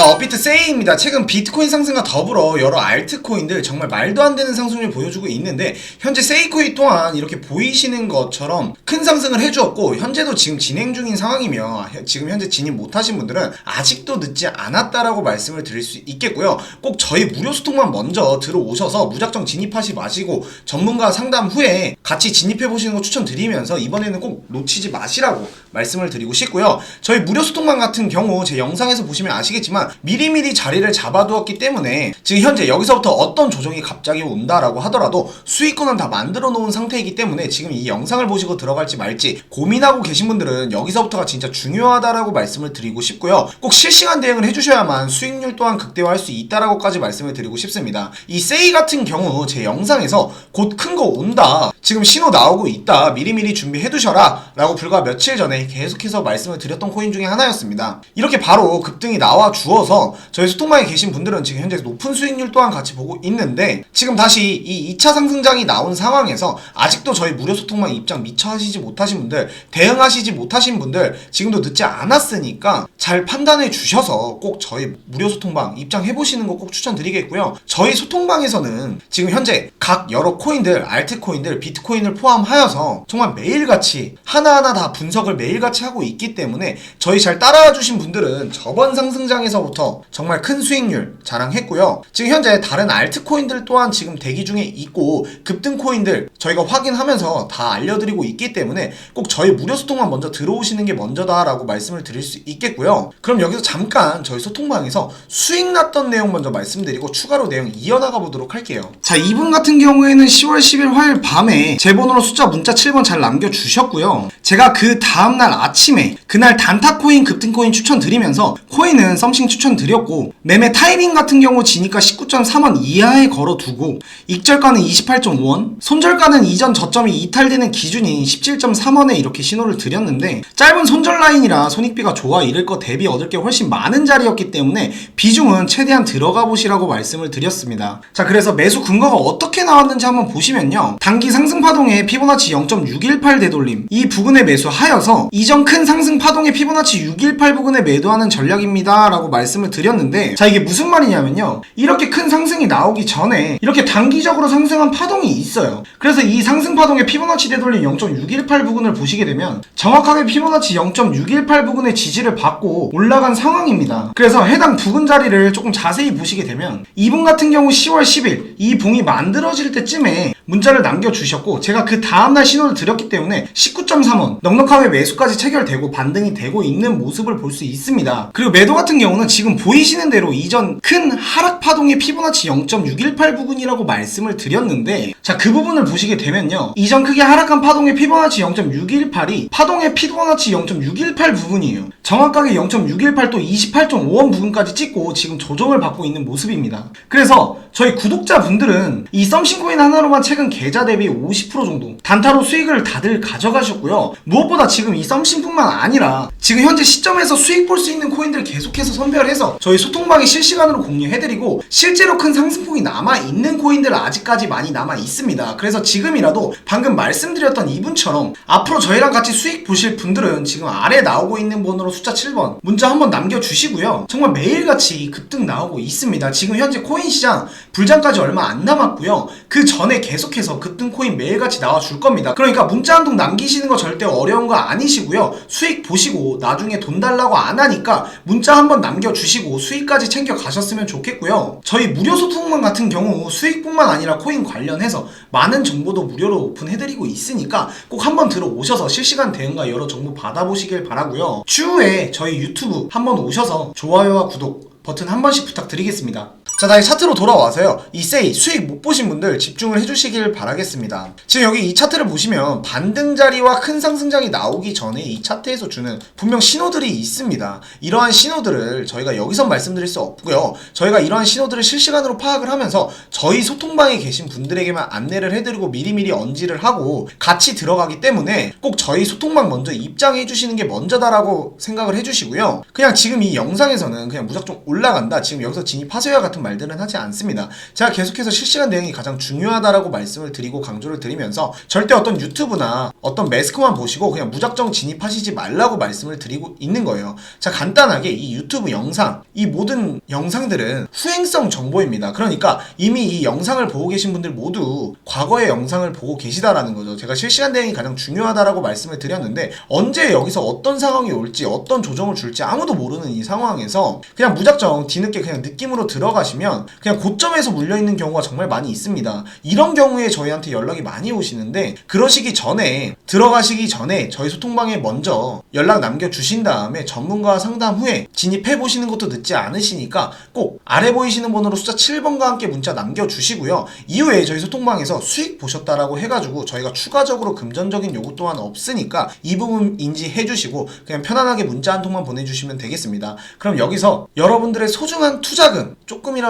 자, 업비트 세이입니다. 최근 비트코인 상승과 더불어 여러 알트코인들 정말 말도 안 되는 상승률 보여주고 있는데 현재 세이코인 또한 이렇게 보이시는 것처럼 큰 상승을 해주었고 현재도 지금 진행 중인 상황이며 혀- 지금 현재 진입 못하신 분들은 아직도 늦지 않았다라고 말씀을 드릴 수 있겠고요. 꼭 저희 무료 소통만 먼저 들어오셔서 무작정 진입하지 마시고 전문가 상담 후에 같이 진입해 보시는 거 추천드리면서 이번에는 꼭 놓치지 마시라고 말씀을 드리고 싶고요. 저희 무료 소통방 같은 경우 제 영상에서 보시면 아시겠지만 미리미리 자리를 잡아두었기 때문에 지금 현재 여기서부터 어떤 조정이 갑자기 온다라고 하더라도 수익권은 다 만들어 놓은 상태이기 때문에 지금 이 영상을 보시고 들어갈지 말지 고민하고 계신 분들은 여기서부터가 진짜 중요하다라고 말씀을 드리고 싶고요. 꼭 실시간 대응을 해주셔야만 수익률 또한 극대화할 수 있다라고까지 말씀을 드리고 싶습니다. 이 세이 같은 경우 제 영상에서 곧 큰 거 온다. 지금 신호 나오고 있다. 미리미리 준비해 두셔라. 라고 불과 며칠 전에 계속해서 말씀을 드렸던 코인 중에 하나였습니다. 이렇게 바로 급등이 나와 주어 서 저희 소통방에 계신 분들은 지금 현재 높은 수익률 또한 같이 보고 있는데 지금 다시 이 2차 상승장이 나온 상황에서 아직도 저희 무료 소통방 입장 미처 하시지 못하신 분들 대응하시지 못하신 분들 지금도 늦지 않았으니까 잘 판단해 주셔서 꼭 저희 무료 소통방 입장해 보시는 거 꼭 추천드리겠고요. 저희 소통방에서는 지금 현재 각 여러 코인들, 알트코인들, 비트코인을 포함하여서 정말 매일같이 하나하나 다 분석을 매일같이 하고 있기 때문에 저희 잘 따라와 주신 분들은 저번 상승장에서 부터 정말 큰 수익률 자랑했고요. 지금 현재 다른 알트코인들 또한 지금 대기 중에 있고 급등 코인들 저희가 확인하면서 다 알려드리고 있기 때문에 꼭 저희 무료 소통만 먼저 들어오시는 게 먼저다라고 말씀을 드릴 수 있겠고요. 그럼 여기서 잠깐 저희 소통방에서 수익 났던 내용 먼저 말씀드리고 추가로 내용 이어나가 보도록 할게요. 자, 이분 같은 경우에는 10월 10일 화요일 밤에 제 번호로 숫자 문자 7번 잘 남겨주셨고요. 제가 그 다음날 아침에 그날 단타코인 급등코인 추천드리면서 코인은 썸씽 추천드렸고 매매 타이밍 같은 경우 지니까 19.3원 이하에 걸어두고 익절가는 28.5원 손절가는 이전 저점이 이탈되는 기준인 17.3원에 이렇게 신호를 드렸는데 짧은 손절 라인이라 손익비가 좋아 이럴 거 대비 얻을 게 훨씬 많은 자리였기 때문에 비중은 최대한 들어가 보시라고 말씀을 드렸습니다. 자 그래서 매수 근거가 어떻게 나왔는지 한번 보시면요. 단기 상승 파동의 피보나치 0.618 되돌림 이 부근에 매수하여서 이전 큰 상승 파동의 피보나치 618 부근에 매도하는 전략입니다 라고 말 씀을 드렸는데 자 이게 무슨 말이냐면요. 이렇게 큰 상승이 나오기 전에 이렇게 단기적으로 상승한 파동이 있어요. 그래서 이 상승 파동의 피보나치 되돌림 0.618 부근을 보시게 되면 정확하게 피보나치 0.618 부근의 지지를 받고 올라간 상황입니다. 그래서 해당 부근 자리를 조금 자세히 보시게 되면 이분 같은 경우 10월 10일 이 봉이 만들어질 때쯤에 문자를 남겨주셨고 제가 그 다음날 신호를 드렸기 때문에 19.3원 넉넉하게 매수까지 체결되고 반등이 되고 있는 모습을 볼 수 있습니다. 그리고 매도 같은 경우는 지금 보이시는 대로 이전 큰 하락 파동의 피보나치 0.618 부근이라고 말씀을 드렸는데 자 그 부분을 보시게 되면요 이전 크게 하락한 파동의 피보나치 0.618이 파동의 피보나치 0.618 부분이에요. 정확하게 0.618 또 28.5원 부분까지 찍고 지금 조정을 받고 있는 모습입니다. 그래서 저희 구독자분들은 이 썸씽코인 하나로만 최근 계좌 대비 50% 정도 단타로 수익을 다들 가져가셨고요. 무엇보다 지금 이 썸씽뿐만 아니라 지금 현재 시점에서 수익 볼 수 있는 코인들 계속해서 선별해서 저희 소통방에 실시간으로 공유해드리고 실제로 큰 상승폭이 남아있는 코인들 아직까지 많이 남아있습니다. 그래서 지금이라도 방금 말씀드렸던 이분처럼 앞으로 저희랑 같이 수익 보실 분들은 지금 아래 나오고 있는 번호로 숫자 7번 문자 한번 남겨주시고요. 정말 매일같이 급등 나오고 있습니다. 지금 현재 코인 시장 불장까지 얼마 안 남았고요. 그 전에 계속해서 급등 코인 매일같이 나와줄 겁니다. 그러니까 문자 한 통 남기시는 거 절대 어려운 거 아니시고요. 수익 보시고 나중에 돈 달라고 안 하니까 문자 한번 남겨 주시고 수익까지 챙겨 가셨으면 좋겠고요. 저희 무료 소통방 같은 경우 수익뿐만 아니라 코인 관련해서 많은 정보도 무료로 오픈해드리고 있으니까 꼭 한번 들어오셔서 실시간 대응과 여러 정보 받아보시길 바라고요. 추후에 저희 유튜브 한번 오셔서 좋아요와 구독 버튼 한 번씩 부탁드리겠습니다. 자, 다시 차트로 돌아와서요. 이 세이 수익 못 보신 분들 집중을 해주시길 바라겠습니다. 지금 여기 이 차트를 보시면 반등 자리와 큰 상승장이 나오기 전에 이 차트에서 주는 분명 신호들이 있습니다. 이러한 신호들을 저희가 여기서 말씀드릴 수 없고요. 저희가 이러한 신호들을 실시간으로 파악을 하면서 저희 소통방에 계신 분들에게만 안내를 해드리고 미리미리 언지를 하고 같이 들어가기 때문에 꼭 저희 소통방 먼저 입장해 주시는 게 먼저다라고 생각을 해주시고요. 그냥 지금 이 영상에서는 그냥 무작정 올라간다. 지금 여기서 진입하세요 같은 말 들은 하지 않습니다. 제가 계속해서 실시간 대응이 가장 중요하다라고 말씀을 드리고 강조를 드리면서 절대 어떤 유튜브나 어떤 매스컴만 보시고 그냥 무작정 진입하시지 말라고 말씀을 드리고 있는 거예요. 자, 간단하게 이 유튜브 영상, 이 모든 영상들은 후행성 정보입니다. 그러니까 이미 이 영상을 보고 계신 분들 모두 과거의 영상을 보고 계시다라는 거죠. 제가 실시간 대응이 가장 중요하다라고 말씀을 드렸는데 언제 여기서 어떤 상황이 올지 어떤 조정을 줄지 아무도 모르는 이 상황에서 그냥 무작정 뒤늦게 그냥 느낌으로 들어가시면 그냥 고점에서 물려 있는 경우가 정말 많이 있습니다. 이런 경우에 저희한테 연락이 많이 오시는데 그러시기 전에 들어가시기 전에 저희 소통방에 먼저 연락 남겨 주신 다음에 전문가와 상담 후에 진입해 보시는 것도 늦지 않으시니까 꼭 아래 보이시는 번호로 숫자 7번과 함께 문자 남겨 주시고요. 이후에 저희 소통방에서 수익 보셨다라고 해가지고 저희가 추가적으로 금전적인 요구 또한 없으니까 이 부분 인지해 주시고 그냥 편안하게 문자 한 통만 보내주시면 되겠습니다. 그럼 여기서 여러분들의 소중한 투자금 조금이라도